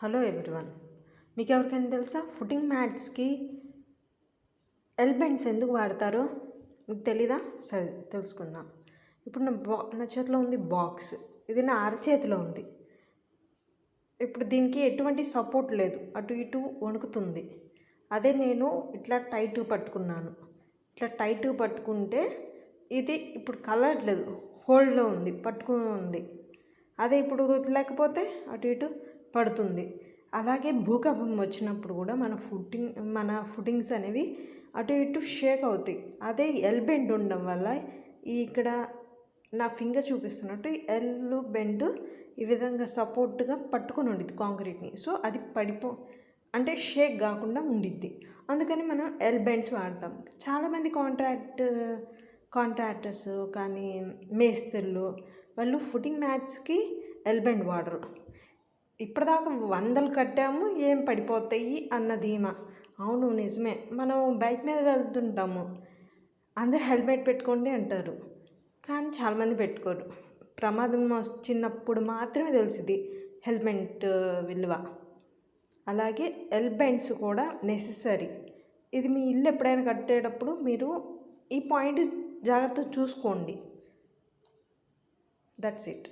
Hello everyone. మీకు ఎవరికైనా తెలుసా? ఫుటింగ్ మ్యాట్స్కి ఎల్బెండ్స్ ఎందుకు వాడతారో మీకు తెలీదా? సరే తెలుసుకుందాం. ఇప్పుడు నా బా నా చేతిలో ఉంది బాక్స్. ఇది నా అరచేతిలో ఉంది. ఇప్పుడు దీనికి ఎటువంటి సపోర్ట్ లేదు. అటు ఇటు వణుకుతుంది. అదే నేను ఇట్లా టైట్ పట్టుకున్నాను. ఇట్లా టైట్ పట్టుకుంటే ఇది ఇప్పుడు కలర్లేదు హోల్డ్లో ఉంది పట్టుకుని ఉంది. అదే ఇప్పుడు లేకపోతే అటు ఇటు పడుతుంది. అలాగే భూకంపం వచ్చినప్పుడు కూడా మన ఫుటింగ్ మన ఫుటింగ్స్ అనేవి అటు ఇటు షేక్ అవుతాయి. అదే ఎల్ బెండ్ ఉండడం వల్ల ఇక్కడ నా ఫింగర్ చూపిస్తున్నట్టు ఎల్ బెండ్ ఈ విధంగా సపోర్ట్గా పట్టుకొని ఉండిద్ది కాంక్రీట్ని. సో అది పడిపో అంటే షేక్ కాకుండా ఉండిద్ది. అందుకని మనం ఎల్ బెండ్స్ వాడతాం. చాలామంది కాంట్రాక్ట్ కాంట్రాక్టర్స్ కానీ మేస్త్రులు వాళ్ళు ఫుటింగ్ మ్యాట్స్కి ఎల్ బెండ్ వాడరు. ఇప్పటిదాకా వందలు కట్టాము ఏం పడిపోతాయి అన్న ధీమా. అవును నిజమే. మనం బైక్ మీద వెళ్తుంటాము. అందరు హెల్మెట్ పెట్టుకోండి అంటారు. కానీ చాలామంది పెట్టుకోరు. ప్రమాదం వచ్చినప్పుడు మాత్రమే తెలిసింది హెల్మెట్ విలువ. అలాగే ఎల్బెండ్స్ కూడా నెససరీ ఇది మీ ఇల్లు ఎప్పుడైనా కట్టేటప్పుడు మీరు ఈ పాయింట్ జాగ్రత్తగా చూసుకోండి. That's it